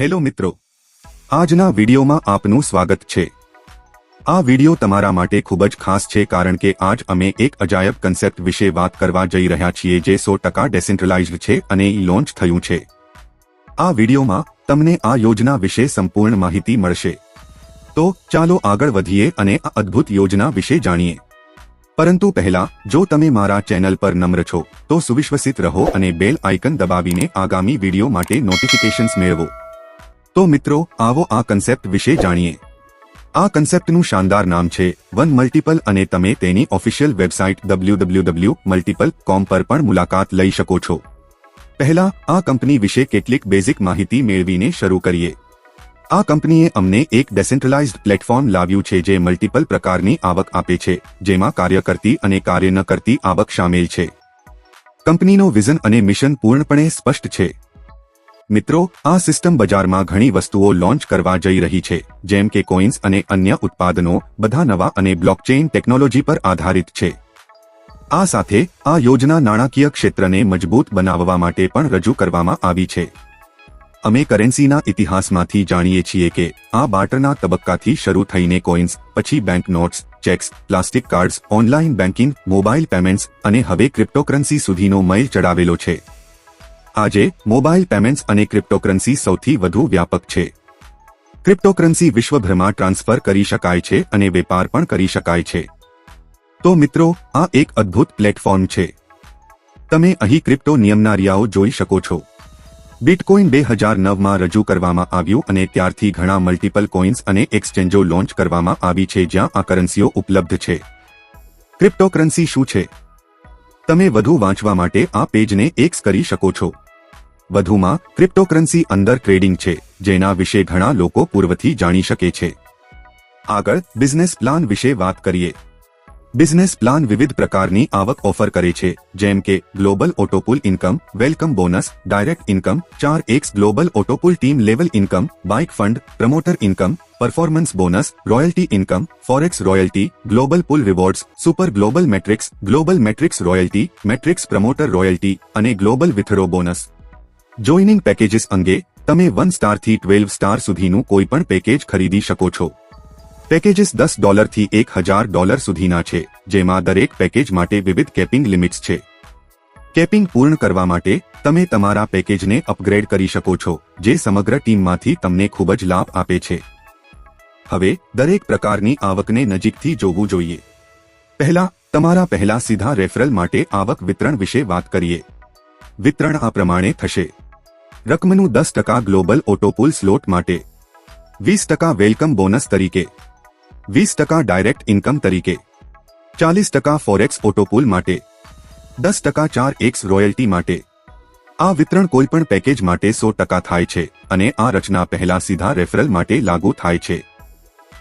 Hello મિત્રો. આજના વિડીયોમાં આપનું સ્વાગત છે. આ વીડિયો તમારા માટે ખૂબ જ ખાસ છે કારણ કે આજ અમે એક અજાયબ કન્સેપ્ટ વિશે વાત કરવા જઈ રહ્યા છીએ જે સો ટકા ડેસેન્ટ્રલાઇઝ્ડ છે અને લોન્ચ થયું છે. આ વિડીયોમાં તમને આ યોજના વિશે સંપૂર્ણ માહિતી મળશે. તો ચાલો આગળ વધીએ અને આ અદ્ભુત યોજના વિશે જાણીએ. પરંતુ પહેલા, જો તમે મારા ચેનલ પર નમ્ર છો, તો સુવિશ્વસિત રહો અને બેલ આઇકન દબાવીને આગામી વીડિયો માટે નોટિફિકેશન્સ મેળવો. તો મિત્રો, આવો આ કન્સેપ્ટ વિશે જાણીએ. આ કન્સેપ્ટનું શાનદાર નામ છે વન મલ્ટિપલ અને તમે તેની ઓફિશિયલ વેબસાઇટ ડબલ્યુ મલ્ટિપલ કોમ પર પણ મુલાકાત લઈ શકો છો. પહેલા, આ કંપની વિશે કેટલીક બેઝિક માહિતી મેળવીને શરૂ કરીએ. આ કંપનીએ અમને એક ડેસેન્ટ્રલાઇઝ્ડ પ્લેટફોર્મ લાવ્યું છે જે મલ્ટિપલ પ્રકારની આવક આપે છે, જેમાં કાર્ય કરતી અને કાર્ય ન કરતી આવક સામેલ છે. કંપનીનો વિઝન અને મિશન પૂર્ણપણે સ્પષ્ટ છે. મિત્રો, આ સિસ્ટમ બજારમાં ઘણી વસ્તુઓ લોન્ચ કરવા જઈ રહી છે, જેમ કે કોઇન્સ અને અન્ય ઉત્પાદનો, બધા નવા અને બ્લોકચેઇન ટેકનોલોજી પર આધારિત છે. આ સાથે, આ યોજના નાણાકીય ક્ષેત્રને મજબૂત બનાવવા માટે પણ રજૂ કરવામાં આવી છે. અમે કરન્સીના ઇતિહાસમાંથી જાણીએ છીએ કે, આ બાર્ટરના તબક્કાથી શરૂ થઈને કોઇન્સ, પછી bank notes cheques, plastic cards, online banking mobile payments અને હવે ક્રિપ્ટોકરન્સી સુધીનો મૈલ ચડાવેલો છે. આજે મોબાઈલ પેમેન્ટ્સ અને ક્રિપ્ટોકરન્સી સૌથી વધુ વ્યાપક છે. ક્રિપ્ટોકરન્સી વિશ્વભરમાં ટ્રાન્સફર કરી શકાય છે અને વેપાર પણ કરી શકાય છે. તો મિત્રો, આ એક અદ્ભુત પ્લેટફોર્મ છે. તમે અહીં ક્રિપ્ટો નિયમનારિયાઓ જોઈ શકો છો. બિટકોઇન બે હજાર નવમાં રજૂ કરવામાં આવ્યું અને ત્યારથી ઘણા મલ્ટિપલ કોઇન્સ અને એક્સચેન્જો લોન્ચ કરવામાં આવી છે જ્યાં આ કરન્સીઓ ઉપલબ્ધ છે. ક્રિપ્ટોકરન્સી શું છે? તમે વધુ વાંચવા માટે આ પેજને એક્સ કરી શકો છો. વધુમાં, ક્રિપ્ટોકરન્સી અંદર ટ્રેડિંગ છે, જેના વિશે ઘણા લોકો પૂર્વથી જાણી શકે છે. આગળ, બિઝનેસ પ્લાન વિશે વાત કરીએ. બિઝનેસ પ્લાન વિવિધ પ્રકારની આવક ઓફર કરે છે, જેમ કે global auto pool income, welcome bonus, direct income, ચાર X global auto pool team level income, bike fund, promoter income, performance bonus, royalty income, forex royalty, global pool rewards, super global matrix global matrix royalty, matrix promoter royalty અને global withdraw bonus. Joining packages અંગે તમે one સ્ટારથી twelve star સુધીનું કોઈપણ package ખરીદી શકો છો. Packages દસ ડોલરથી એક હજાર ડોલર સુધીના છે, જેમાં દરેક પેકેજ માટે વિવિધ કેપિંગ લિમિટ્સ છે. કેપિંગ પૂર્ણ કરવા માટે તમે તમારા પેકેજને અપગ્રેડ કરી શકો છો, જે સમગ્ર ટીમમાંથી તમને ખૂબ જ લાભ આપે છે. હવે, દરેક પ્રકારની આવકને નજીકથી જોવું જોઈએ. પહેલા, તમારા પહેલા સીધા રેફરલ માટે આવક વિતરણ વિશે વાત કરીએ. વિતરણ આ પ્રમાણે થશે. રકમનું દસ ટકા ગ્લોબલ ઓટોપુલ સ્લોટ માટે. વીસ ટકા વેલકમ બોનસ તરીકે. વીસ ટકા ડાયરેક્ટ ઇન્કમ તરીકે. ચાલીસ ટકા ફોરેક્સ ઓટોપુલ માટે. દસ ટકા ચાર એક્સ રોયલ્ટી માટે. આ વિતરણ કોઈપણ પેકેજ માટે સો ટકા થાય છે અને આ રચના પહેલા સીધા રેફરલ માટે લાગુ થાય છે.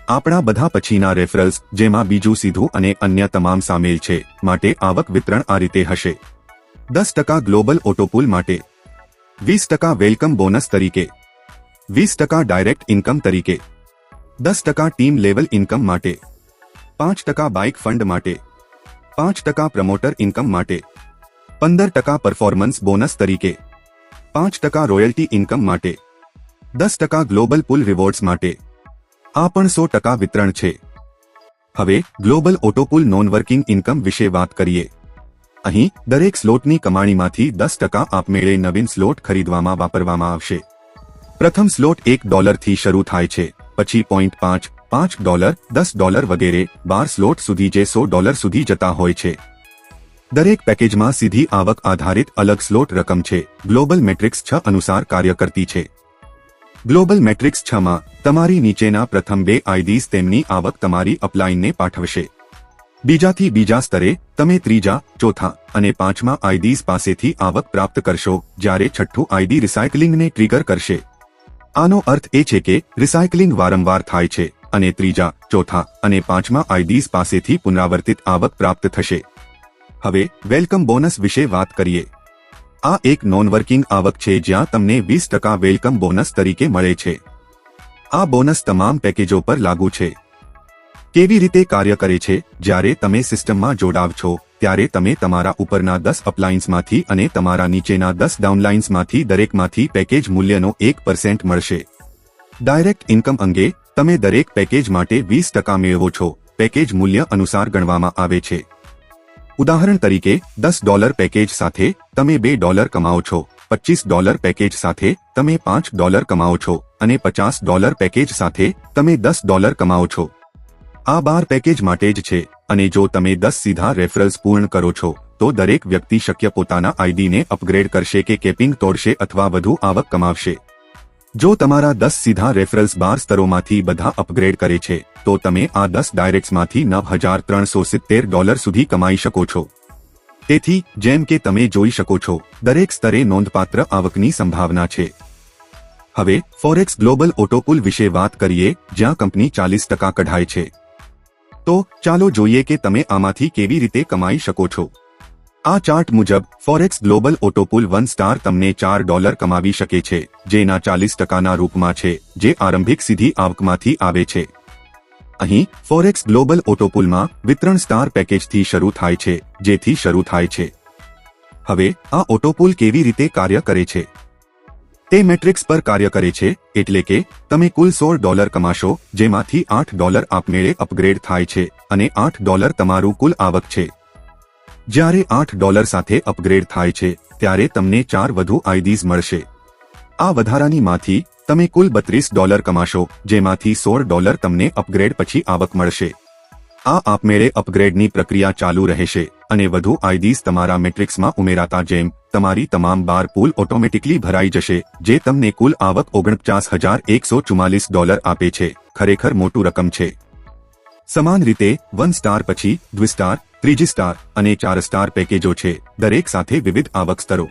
આપણા બધા પછીના રેફરલ્સ, જેમાં બીજું સીધું અને અન્ય તમામ સામેલ છે, માટે આવક વિતરણ આ રીતે હશે. દસ ટકા ગ્લોબલ ઓટોપુલ માટે. વીસ ટકા વેલકમ બોનસ તરીકે. વીસ ટકા ડાયરેક્ટ ઇન્કમ તરીકે. દસ ટકા ટીમ લેવલ ઇન્કમ માટે. પાંચ ટકા બાઇક ફંડ માટે. પાંચ ટકા પ્રમોટર ઇન્કમ માટે. પંદર ટકા પરફોર્મન્સ બોનસ તરીકે. પાંચ ટકા રોયલ્ટી ઇન્કમ માટે. દસ ટકા ગ્લોબલ પુલ રિવોર્ડ્સ માટે. આ પણ સો ટકા વિતરણ છે. હવે, global auto pool non working income વિશે વાત કરીએ. અહીં, દરેક સ્લોટની કમાણીમાંથી દસ ટકા આપમેળે નવીન સ્લોટ ખરીદવામાં વાપરવામાં આવશે. પ્રથમ સ્લોટ એક ડોલરથી શરૂ થાય છે. પછી પોઈન્ટ પાંચ પાંચ ડોલર, દસ ડોલર વગેરે, બાર સ્લોટ સુધી જે સો ડોલર સુધી જતા હોય છે. દરેક પેકેજમાં સીધી આવક આધારિત અલગ સ્લોટ રકમ છે. ગ્લોબલ મેટ્રિક્સ છ અનુસાર કાર્ય કરતી છે. ગ્લોબલ મેટ્રિક્સ છ માં, તમારી નીચેના પ્રથમ બે આઈડીઝ તેમની આવક તમારી અપલાઇનને પાઠવશે. બીજાથી બીજા સ્તરે, તમે ત્રીજા, ચોથા અને પાંચમા આઈડીઝ પાસેથી આવક પ્રાપ્ત કરશો, જ્યારે છઠ્ઠું આઈડી રિસાયકલિંગને ટ્રિગર કરશે. આનો અર્થ એ છે કે રિસાયકલિંગ વારંવાર થાય છે અને ત્રીજા, ચોથા અને પાંચમા આઈડીઝ પાસેથી પુનરાવર્તિત આવક પ્રાપ્ત થશે. હવે, વેલકમ બોનસ વિશે વાત કરીએ. આ એક નોન વર્કિંગ આવક છે જ્યાં તમને વીસ ટકા વેલકમ બોનસ તરીકે મળે છે. આ બોનસ તમામ પેકેજો પર લાગુ છે. કેવી રીતે કાર્ય કરે છે? જ્યારે તમે સિસ્ટમમાં જોડાવ છો ત્યારે તમે તમારા ઉપરના દસ અપલાઇન્સમાંથી અને તમારા નીચેના દસ ડાઉનલાઇન્સમાંથી દરેકમાંથી પેકેજ મૂલ્યનો એક પર્સેન્ટ મળશે. ડાયરેક્ટ ઇન્કમ અંગે તમે દરેક પેકેજ માટે વીસ ટકા મેળવો છો, પેકેજ મૂલ્ય અનુસાર ગણવામાં આવે છે. ઉદાહરણ તરીકે, દસ ડોલર પેકેજ સાથે તમે બે ડોલર કમાઓ છો, પચીસ ડોલર પેકેજ સાથે તમે પાંચ ડોલર કમાઓ છો અને પચાસ ડોલર પેકેજ સાથે તમે દસ ડોલર કમાઓ છો. આ બાર પેકેજ માટે જ છે. અને જો તમે દસ સીધા રેફરલ્સ પૂર્ણ કરો છો, તો દરેક વ્યક્તિ શક્ય પોતાના આઈડીને અપગ્રેડ કરશે કે કેપિંગ તોડશે અથવા વધુ આવક કમાવશે. જો તમારા દસ સીધા રેફરલ્સ બાર સ્તરોમાંથી બધા અપગ્રેડ કરે છે, તો તમે આ દસ ડાયરેક્ટ્સમાંથી નવ હજાર ત્રણસો સિત્તેર ડોલર સુધી કમાઈ શકો છો. તેથી, જેમ કે તમે જોઈ શકો છો, દરેક સ્તરે નોંધપાત્ર આવકની સંભાવના છે. હવે ફોરેક્સ ગ્લોબલ ઓટોપુલ વિશે વાત કરીએ, જ્યાં કંપની ચાલીસ ટકા કઢાય છે. તો ચાલો જોઈએ કે તમે આમાંથી કેવી રીતે કમાઈ શકો છો. આ ચાર્ટ મુજબ forex global auto pool one star તમને ચાર ડોલર કમાવી શકે છે, જેના ચાલીસ ટકાના રૂપમાં છે, જે આરંભિક સીધી આવકમાંથી આવે છે. અહીં ફોરેક્સ ગ્લોબલ ઓટોપુલમાં વિતરણ સ્ટાર પેકેજથી શરૂ થાય છે, જેથી શરૂ થાય છે. હવે, આ ઓટોપુલ કેવી રીતે કાર્ય કરે છે? તે મેટ્રિક્સ પર કાર્ય કરે છે, એટલે કે, તમે કુલ સોળ ડોલર કમાશો, જેમાંથી આઠ ડોલર આપમેળે અપગ્રેડ થાય છે, અને આઠ ડોલર તમારું કુલ આવક છે. જ્યારે આઠ ડોલર સાથે અપગ્રેડ થાય છે, ત્યારે તમને ચાર વધુ આઈડીઝ મળશે. આ વધારાની માંથી તમે કુલ બત્રીસ ડોલર કમાશો, જેમાંથી સોળ ડોલર તમને અપગ્રેડ પછી આવક મળશે. આ આપમેળે અપગ્રેડની પ્રક્રિયા ચાલુ રહેશે. અને વધુ આઈડીઝ તમારા મેટ્રિક્સમાં ઉમેરાતા જેમ, તમારી તમામ બાર પુલ ઓટોમેટિકલી ભરાઈ જશે, જે તમને કુલ આવક ઓગણપચાસ હજાર એકસો ચુમ્માલીસ ડોલર આપે છે. ખરેખર મોટું રકમ છે. સમાન રીતે, વન સ્ટાર પછી, દ્વિ સ્ટાર, ત્રીજી સ્ટાર અને ચાર સ્ટાર પેકેજો છે, દરેક સાથે વિવિધ આવક સ્તરો.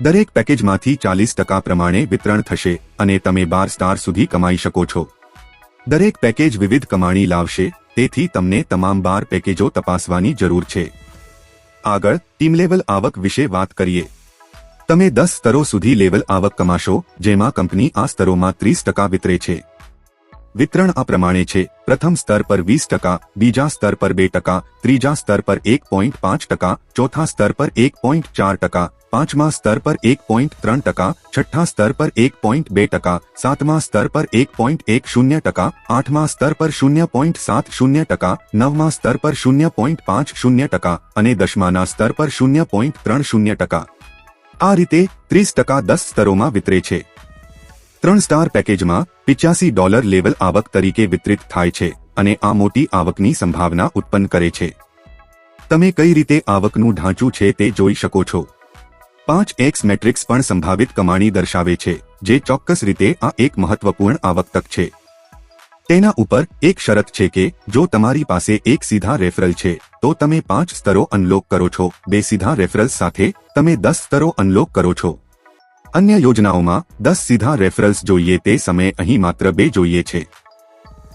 દરેક પેકેજમાંથી ચાલીસ ટકા પ્રમાણે વિતરણ થશે અને તમે બાર સ્ટાર સુધી કમાઈ શકો છો. દરેક પેકેજ વિવિધ કમાણી લાવશે, તેથી તમને તમામ બાર પેકેજો તપાસવાની જરૂર છે. આગળ ટીમ લેવલ આવક વિશે વાત કરીએ. તમે દસ સ્તરો સુધી લેવલ આવક કમાશો, જેમાં કંપની આ સ્તરોમાં ત્રીસ ટકા વિતરે છે. વિતરણ આ પ્રમાણે છે. પ્રથમ સ્તર પર વીસ ટકા, બીજા સ્તર પર બે ટકા, ત્રીજા સ્તર પર એક પોઈન્ટ પાંચ ટકા, ચોથા સ્તર પર એક પોઈન્ટ ચાર ટકા પાંચમા સ્તર પર એક પોઈન્ટ ત્રણ ટકા, છઠ્ઠા સ્તર પર એક પોઈન્ટ બે ટકા, સાતમા સ્તર પર એક પોઈન્ટ એક શૂન્ય ટકા, આઠમા સ્તર પર શૂન્ય પોઈન્ટ સાત શૂન્ય ટકા, નવમા સ્તર પર શૂન્ય પોઈન્ટ પાંચ શૂન્ય ટકા અને દસમાના સ્તર પર શૂન્ય પોઈન્ટ ત્રણ શૂન્ય ટકા. આ રીતે ત્રીસ ટકા દસ સ્તરોમાં વિતરે છે. ત્રણ સ્ટાર પેકેજમાં પિચ્યાસી ડોલર લેવલ આવક તરીકે વિતરિત થાય છે અને આ મોટી આવકની સંભાવના ઉત્પન્ન કરે છે. તમે કઈ રીતે આવકનું ઢાંચું છે તે જોઈ શકો છો. પાંચ એક્સ મેટ્રિક્સ પણ સંભાવિત કમાણી દર્શાવે છે, જે ચોક્કસ રીતે આ એક મહત્વપૂર્ણ આવકતક છે. તેના ઉપર એક શરત છે કે, જો તમારી પાસે એક સીધા રેફરલ છે, તો તમે પાંચ સ્તરો અનલોક કરો છો, બે સીધા રેફરલ્સ સાથે, તમે દસ સ્તરો અનલોક કરો છો. અન્ય યોજનાઓમાં, દસ સીધા રેફરલ્સ જોઈએ તે સમયે અહીં માત્ર બે જોઈએ છે.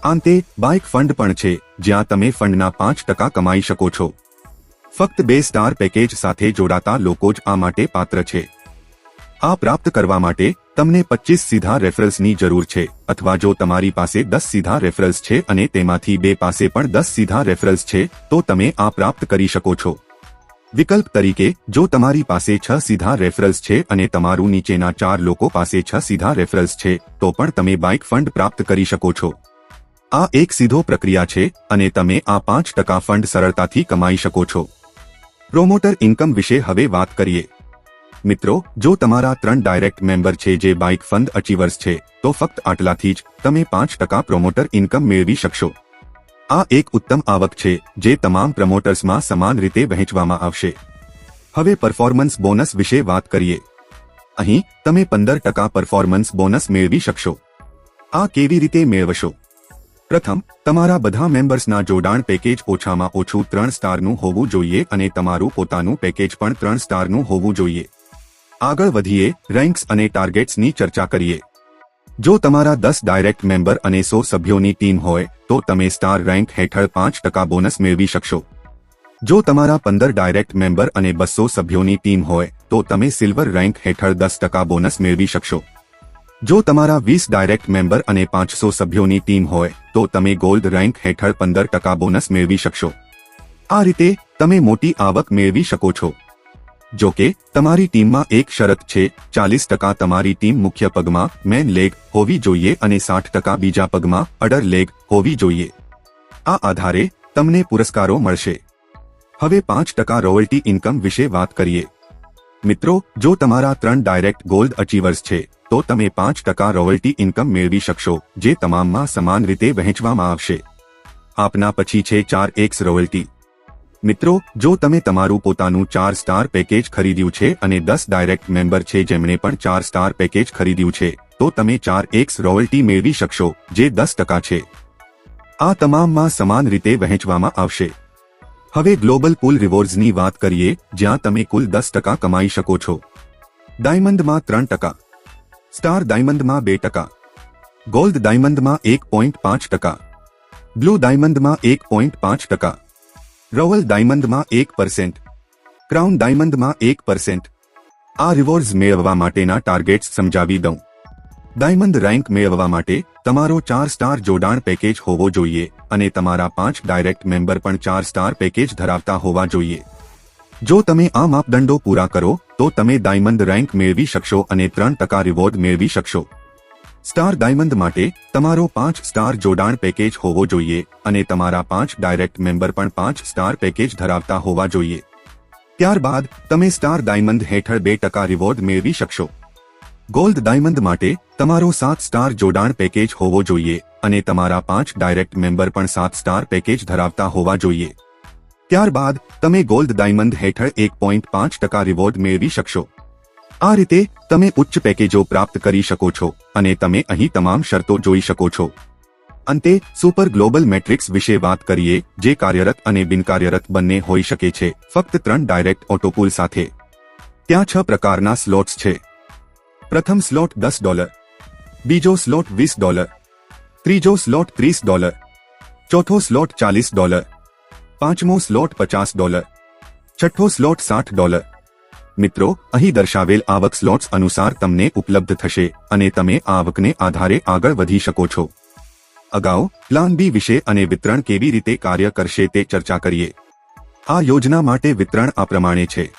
આંતે બાઇક ફંડ પણ છે, જ્યાં તમે ફંડના પાંચ ટકા કમાઈ શકો છો. ફક્ત બે સ્ટાર પેકેજ સાથે જોડાતા લોકો જ આ માટે પાત્ર છે. આ પ્રાપ્ત કરવા માટે તમને પચીસ સીધા રેફરલ્સની જરૂર છે, અથવા જો તમારી પાસે દસ સીધા રેફરલ્સ છે અને તેમાંથી બે પાસે પણ દસ સીધા રેફરલ્સ છે, તો તમે આ પ્રાપ્ત કરી શકો છો. વિકલ્પ તરીકે, જો તમારી પાસે છ સીધા રેફરલ્સ છે અને તમારું નીચેના ચાર લોકો પાસે છ સીધા રેફરલ્સ છે, તો પણ તમે બાઇક ફંડ પ્રાપ્ત કરી શકો છો. આ એક સીધો પ્રક્રિયા છે, અને તમે આ પાંચ ટકા ફંડ સરળતાથી કમાઈ શકો છો. પ્રોમોટર ઇન્કમ વિશે હવે વાત કરીએ. મિત્રો, જો તમારા ત્રણ ડાયરેક્ટ મેમ્બર છે જે બાઇક ફંડ અચીવર્સ છે, તો ફક્ત આટલાથી જ તમે પાંચ ટકા પ્રોમોટર ઇન્કમ મેળવી શકશો. આ એક ઉત્તમ આવક છે, જે તમામ પ્રમોટર્સમાં સમાન રીતે વહેંચવામાં આવશે. હવે પરફોર્મન્સ બોનસ વિશે વાત કરીએ. અહીં તમે પંદર ટકા પરફોર્મન્સ બોનસ મેળવી શકશો. આ કેવી રીતે મેળવશો? પ્રથમ, તમારા બધા મેમ્બર્સના જોડાણ પેકેજ ઓછામાં ઓછું ત્રણ સ્ટારનું હોવું જોઈએ અને તમારું પોતાનું પેકેજ પણ ત્રણ સ્ટારનું હોવું જોઈએ. આગળ વધીએ, રેન્ક્સ અને ટાર્ગેટ્સની ચર્ચા કરીએ. જો તમારા દસ ડાયરેક્ટ મેમ્બર અને સો સભ્યોની ટીમ હોય, તો તમે સ્ટાર રેન્ક હેઠળ પાંચ ટકા બોનસ મેળવી શકશો. જો તમારા પંદર ડાયરેક્ટ મેમ્બર અને બસો સભ્યોની ટીમ હોય, તો તમે સિલ્વર રેન્ક હેઠળ દસ ટકા બોનસ મેળવી શકશો. જો તમારા વીસ ડાયરેક્ટ મેમ્બર અને પાંચસો સભ્યોની ટીમ હોય, તો તમે ગોલ્ડ રેન્ક હેઠળ પંદર ટકા બોનસ મેળવી શકશો. આ રીતે, તમે મોટી આવક મેળવી શકો છો. જો કે, તમારી ટીમમાં એક શરત છે, ચાલીસ ટકા તમારી ટીમ મુખ્ય પગમાં મેન લેગ હોવી જોઈએ અને સાઠ ટકા બીજા પગમાં અડર લેગ હોવી જોઈએ. આ આધારે, તમને પુરસ્કારો મળશે. હવે પાંચ ટકા રોયલ્ટી ઇન્કમ વિશે વાત કરીએ. મિત્રો, જો તમારા ત્રણ ડાયરેક્ટ ગોલ્ડ અચીવર્સ છે તો તમે પાંચ ટકા રોયલ્ટી ઇન્કમ મેળવી શકશો, જે તમામમાં સમાન રીતે વહેંચવામાં આવશે. આપના પછી છે ચાર એક્સ રોયલ્ટી. મિત્રો, જો તમે તમારું પોતાનું ચાર સ્ટાર પેકેજ ખરીદ્યું છે અને દસ ડાયરેક્ટ મેમ્બર છે જેમણે પણ ચાર સ્ટાર પેકેજ ખરીદ્યું છે, તો તમે ચાર એક્સ રોયલ્ટી મેળવી શકશો, જે દસ ટકા છે. આ તમામમાં સમાન રીતે વહેંચવામાં આવશે. હવે ગ્લોબલ પુલ રિવોર્ડ્સની વાત કરીએ, જ્યાં તમે કુલ દસ ટકા કમાઈ શકો છો. ડાયમંડમાં ત્રણ ટકા. સ્ટાર ડાયમંડમાં બે ટકા. ગોલ્ડ ડાયમંડમાં એક પોઈન્ટ પાંચ ટકા. બ્લુ ડાયમંડમાં એક પોઈન્ટ પાંચ ટકા. રોવલ ડાયમંડમાં એક પર્સેન્ટ ક્રાઉન ડાયમંડમાં એક પર્સેન્ટ આ રિવોર્ડ્સ મેળવવા માટેના ટાર્ગેટ્સ સમજાવી દઉં. ડાયમંડ રેન્ક મેળવવા માટે તમારો ચાર સ્ટાર જોડાણ પેકેજ હોવો જોઈએ અને તમારા પાંચ ડાયરેક્ટ મેમ્બર પણ ચાર સ્ટાર પેકેજ ધરાવતા હોવા જોઈએ. જો તમે આ માપદંડો પૂરા કરો, તો તમે ડાયમંડ રેન્ક મેળવી શકશો અને ત્રણ ટકા રિવોર્ડ મેળવી શકશો. સ્ટાર ડાયમંડ માટે તમારો પાંચ સ્ટાર જોડાણ પેકેજ હોવો જોઈએ અને તમારા પાંચ ડાયરેક્ટ મેમ્બર પણ પાંચ સ્ટાર પેકેજ ધરાવતા હોવા જોઈએ. ત્યારબાદ તમે સ્ટાર ડાયમંડ હેઠળ બે ટકા રિવોર્ડ મેળવી શકશો. ગોલ્ડ ડાયમંડ માટે તમારો સાત સ્ટાર જોડાણ પેકેજ હોવો જોઈએ અને તમારા પાંચ ડાયરેક્ટ મેમ્બર પણ સાત સ્ટાર પેકેજ ધરાવતા હોવા જોઈએ. ત્યારબાદ, તમે ગોલ્ડ ડાયમંડ હેઠળ એક પોઈન્ટ પાંચ ટકા રિવોર્ડ મેળવી શકશો. આ રીતે, તમે ઉચ્ચ પેકેજો પ્રાપ્ત કરી શકો છો અને તમે અહીં તમામ શરતો જોઈ શકો છો. અંતે, સુપર ગ્લોબલ મેટ્રિક્સ વિશે વાત કરીએ, જે કાર્યરત અને બિનકાર્યરત બંને હોઈ શકે છે, ફક્ત ત્રણ ડાયરેક્ટ ઓટોપુલ સાથે. ત્યાં છ પ્રકારના સ્લોટ્સ છે. પ્રથમ સ્લોટ દસ ડોલર. બીજો સ્લોટ વીસ ડોલર. ત્રીજો સ્લોટ ત્રીસ ડોલર. ચોથો સ્લોટ ચાલીસ ડોલર. પાંચમો સ્લોટ પચાસ ડોલર. છઠ્ઠો સ્લોટ સાઠ ડોલર. મિત્રો, અહીં દર્શાવેલ આવક સ્લોટ્સ અનુસાર તમને ઉપલબ્ધ થશે અને તમે આવકને આધારે આગળ વધી શકો છો. અગાઉ, પ્લાન બી વિશે અને વિતરણ કેવી રીતે કાર્ય કરશે તે ચર્ચા કરીએ. આ યોજના માટે વિતરણ આ પ્રમાણે છે.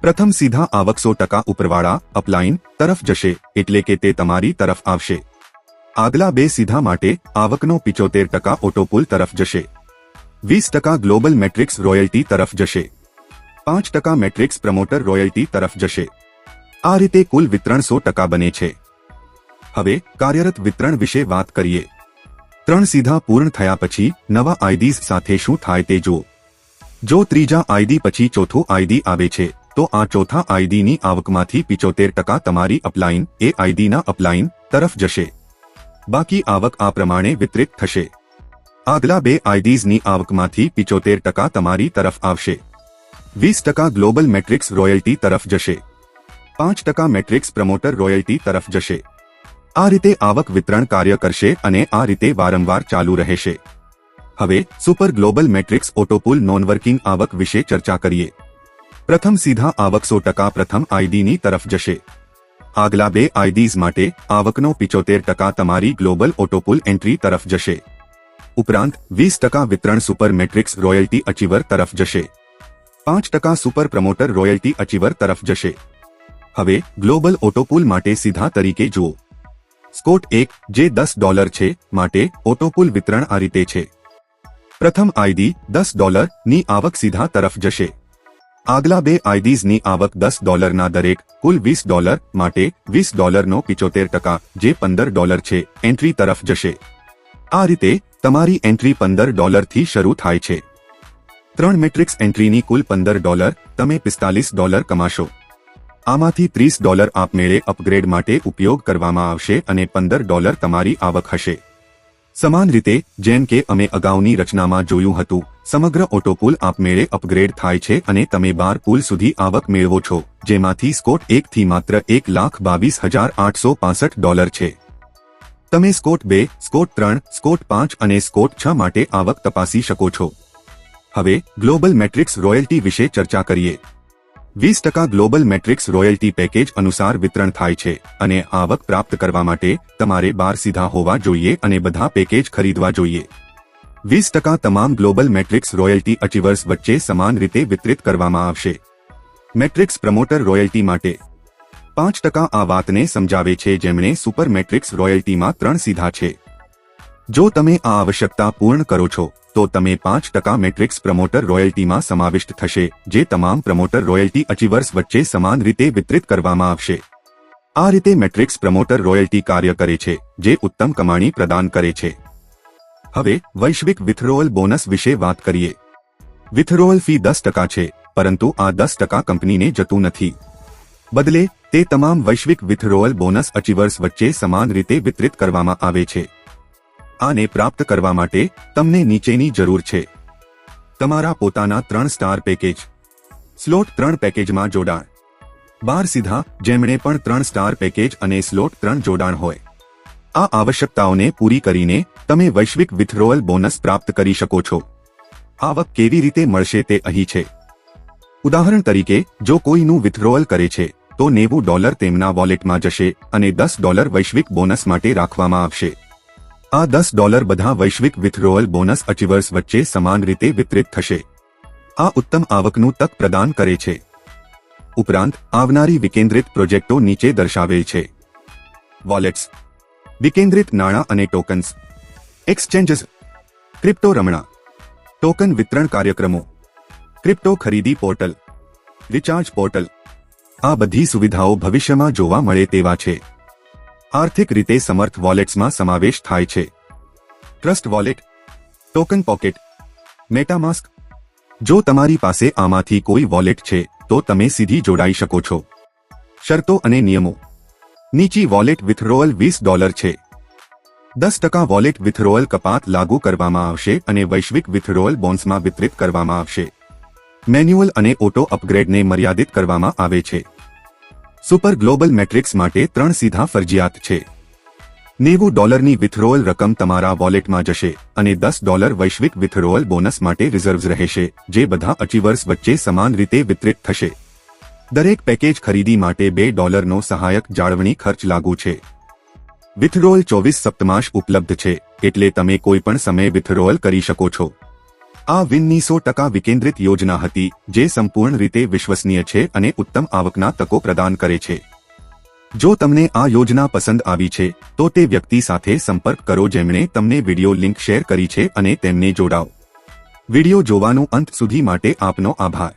પ્રથમ સીધા આવક સો ટકા ઉપરવાળા અપલાઇન તરફ જશે એટલે કે તે તમારી તરફ આવશે. આગલા બે સીધા માટે આવકનો પિચોતેર ટકા ઓટોપુલ તરફ જશે. વીસ ટકા ગ્લોબલ મેટ્રિક્સ રોયલ્ટી તરફ જશે. પાંચ ટકા મેટ્રિક્સ પ્રમોટર રોયલ્ટી તરફ જશે. આ રીતે કુલ વિતરણ સો ટકા બને છે. હવે કાર્યરત વિતરણ વિશે વાત કરીએ. ત્રણ સીધા પૂર્ણ થયા પછી નવા આઈડીઝ સાથે શું થાય તે જુઓ. જો ત્રીજા આઈડી પછી ચોથો આઈડી આવે છે, તો આ ચોથા આઈડીની આવકમાંથી પિચોતેર ટકા તમારી અપલાઇન એ આઈડીના અપલાઇન તરફ જશે. બાકી આવક આ પ્રમાણે વિતરિત થશે. આગલા બે આઈડીઝની આવકમાંથી પિચોતેર ટકા તમારી તરફ આવશે. વીસ ટકા ગ્લોબલ મેટ્રિક્સ રોયલ્ટી તરફ જશે. પાંચ ટકા મેટ્રિક્સ પ્રમોટર રોયલ્ટી તરફ જશે. આ રીતે આવક વિતરણ કાર્ય કરશે અને આ રીતે વારંવાર ચાલુ રહેશે. હવે, super global matrix auto pool non working આવક વિશે ચર્ચા કરીએ. પ્રથમ સીધા આવક સો ટકા પ્રથમ આઈડીની તરફ જશે. આગલા બે આઈડીઝ માટે આવકનો પિચોતેર ટકા તમારી ગ્લોબલ ઓટોપુલ એન્ટ્રી તરફ જશે. ઉપરાંત, વીસ ટકા વિતરણ સુપર મેટ્રિક્સ રોયલ્ટી અચીવર તરફ જશે. પાંચ ટકા સુપર પ્રમોટર રોયલ્ટી અચીવર તરફ જશે. હવે, ગ્લોબલ ઓટોપુલ માટે સીધા તરીકે જુઓ. સ્કોટ એક, જે દસ ડોલર છે, માટે ઓટોપુલ વિતરણ આ રીતે છે. પ્રથમ આઈડી દસ ડોલરની આવક સીધા તરફ જશે. આગલા બે આઈડીઝની આવક દસ ડોલરના દરેક, કુલ વીસ ડોલર, માટે વીસ ડોલરનો પિચોતેર ટકા, જે પંદર ડોલર છે, એન્ટ્રી તરફ જશે. આ રીતે તમારી એન્ટ્રી પંદર ડોલરથી શરૂ થાય છે. ત્રણ મેટ્રિક્સ એન્ટ્રીની કુલ પંદર ડોલર, તમે પિસ્તાલીસ ડોલર કમાશો. આમાંથી ત્રીસ ડોલર આપમેળે અપગ્રેડ માટે ઉપયોગ કરવામાં આવશે અને પંદર ડોલર તમારી આવક હશે. સમાન રીતે, જેમ કે અમે અગાઉની રચનામાં જોયું હતું, સમગ્ર ઓટોપુલ આપમેળે અપગ્રેડ થાય છે અને તમે બાર પુલ સુધી આવક મેળવો છો, જેમાંથી સ્કોટ એકથી માત્ર એક લાખ બાવીસ હજાર આઠસો પાસઠ ડોલર છે. તમે સ્કોટ બે, સ્કોટ ત્રણ, સ્કોટ પાંચ અને સ્કોટ છ માટે આવક તપાસી શકો છો. હવે, ગ્લોબલ મેટ્રિક્સ રોયલ્ટી વિશે ચર્ચા કરીએ. વીસ ટકા ગ્લોબલ મેટ્રિક્સ રોયલ્ટી પેકેજ અનુસાર વિતરણ થાય છે અને આવક પ્રાપ્ત કરવા માટે તમારે બાર સીધા હોવા જોઈએ અને બધા પેકેજ ખરીદવા જોઈએ. વીસ ટકા તમામ ગ્લોબલ મેટ્રિક્સ રોયલ્ટી અચીવર્સ વચ્ચે સમાન રીતે વિતરિત કરવામાં આવશે. મેટ્રિક્સ પ્રમોટર રોયલ્ટી માટે પાંચ ટકા આ વાતને સમજાવે છે જેમણે સુપર મેટ્રિક્સ રોયલ્ટીમાં ત્રણ સીધા છે. જો તમે આ આવશ્યકતા પૂર્ણ કરો છો, તો તમે પાંચ ટકા મેટ્રિક્સ પ્રમોટર રોયલ્ટીમાં સમાવિષ્ટ થશે, જે તમામ પ્રમોટર રોયલ્ટી અચીવર્સ વચ્ચે સમાન રીતે વિતરિત કરવામાં આવશે. આ રીતે મેટ્રિક્સ પ્રમોટર રોયલ્ટી કાર્ય કરે છે, જે ઉત્તમ કમાણી પ્રદાન કરે છે. હવે, વૈશ્વિક વિથરોઅલ બોનસ વિશે વાત કરીએ. વિથરોઅલ ફી દસ ટકા છે, પરંતુ આ દસ ટકા કંપનીને જતું નથી. બદલે તે તમામ વૈશ્વિક વિથરોઅલ બોનસ અચીવર્સ વચ્ચે સમાન રીતે વિતરિત કરવામાં આવે છે. આને પ્રાપ્ત કરવા માટે તમને નીચેની જરૂર છે. તમારા પોતાના ત્રણ સ્ટાર પેકેજ સ્લોટ ત્રણ પેકેજમાં જોડાણ. બાર સીધા, જેમણે પણ ત્રણ સ્ટાર પેકેજ અને સ્લોટ ત્રણ જોડાણ હોય. આ આવશ્યકતાઓને પૂરી કરીને તમે વૈશ્વિક વિથરોઅલ બોનસ પ્રાપ્ત કરી શકો છો. આવક કેવી રીતે મળશે તે અહીં છે. ઉદાહરણ તરીકે, જો કોઈનું વિથડ્રોઅલ કરે છે તો નેવું ડોલર તેમના વોલેટમાં જશે અને દસ ડોલર વૈશ્વિક બોનસ માટે રાખવામાં આવશે. આ દસ ડોલર બધા વૈશ્વિક વિથડ્રોઅલ બોનસ અચીવર્સ વચ્ચે સમાન રીતે વિતરિત થશે. આ ઉત્તમ આવકનું તક પ્રદાન કરે છે. ઉપરાંત, આવનારી વિકેન્દ્રિત પ્રોજેક્ટો નીચે દર્શાવેલ છે. વોલેટ્સ. વિકેન્દ્રિત નાણાં અને ટોકન્સ. એક્સચેન્જીસ. ક્રિપ્ટો રમણા. ટોકન વિતરણ કાર્યક્રમો. ક્રિપ્ટો ખરીદી પોર્ટલ. Recharge portal. આ બધી સુવિધાઓ ભવિષ્યમાં જોવા મળે તેવા છે. આર્થિક રીતે સમર્થ વોલેટ્સમાં સમાવેશ થાય છે. Trust Wallet, Token Pocket, MetaMask. જો તમારી પાસે આમાંથી કોઈ વોલેટ છે, તો તમે સીધી જોડાઈ શકો છો. શરતો અને નિયમો. નીચી વોલેટ વિથરોઅલ વીસ ડોલર છે. દસ ટકા વોલેટ વિથરોઅલ કપાત લાગુ કરવામાં આવશે અને વૈશ્વિક વિથરોઅલ બોન્ડ્સમાં વિતરિત કરવામાં આવશે. મેન્યુઅલ અને ઓટો અપગ્રેડને મર્યાદિત કરવામાં આવે છે. સુપર ગ્લોબલ મેટ્રિક્સ માટે ત્રણ સીધા ફરજિયાત છે. નેવું ડોલરની વિથરોઅલ રકમ તમારા વોલેટમાં જશે અને દસ ડોલર વૈશ્વિક વિથરોઅલ બોનસ માટે રિઝર્વ્સ રહેશે, જે બધા અચીવર્સ વચ્ચે સમાન રીતે વિતરિત થશે. દરેક પેકેજ ખરીદી માટે બે ડોલરનો સહાયક જાળવણી ખર્ચ લાગુ છે. વિથરોઅલ ચોવીસ સપ્તમાશ ઉપલબ્ધ છે, એટલે તમે કોઈપણ સમયે વિથરોઅલ કરી શકો છો. આ વિનની ટકા વિકેન્દ્રિત યોજના હતી, જે સંપૂર્ણ રીતે વિશ્વસનીય છે અને ઉત્તમ આવકના તકો પ્રદાન કરે છે જો તમને આ યોજના પસંદ આવી છે, તો તે વ્યક્તિ સાથે સંપર્ક કરો જેમણે તમને વિડિયો લિંક શેર કરી છે અને તેમને જોડાઓ વિડિયો જોવાનું અંત સુધી માટે આપનો આભાર.